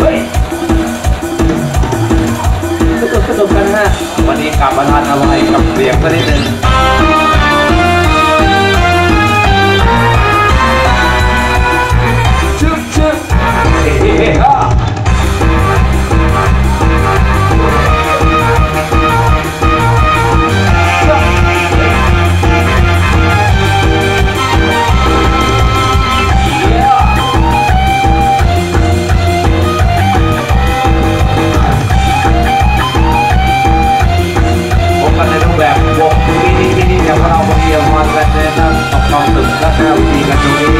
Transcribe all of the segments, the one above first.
เฮ้ยสนุกสนุกกันฮะวันนี้กลับมาทานอะไรกับเสียงสักนิดนึง la noche.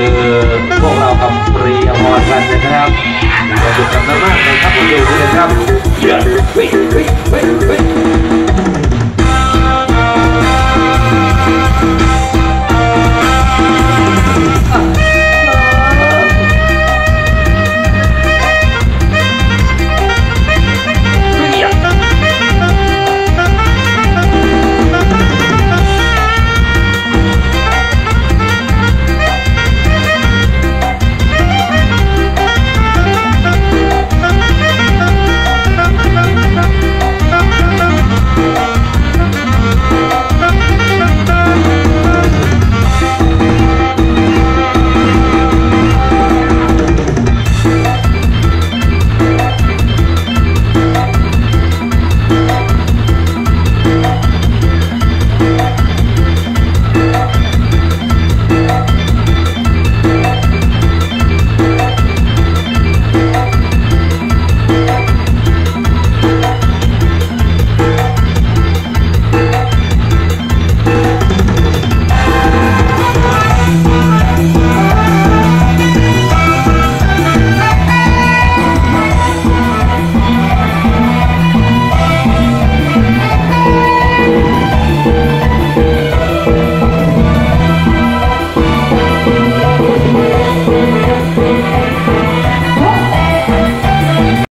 ือพวกเราทำปรีอมรกันนะครับขอบคุณกัน้ำมากนะครับผมดูด้วยนะครับ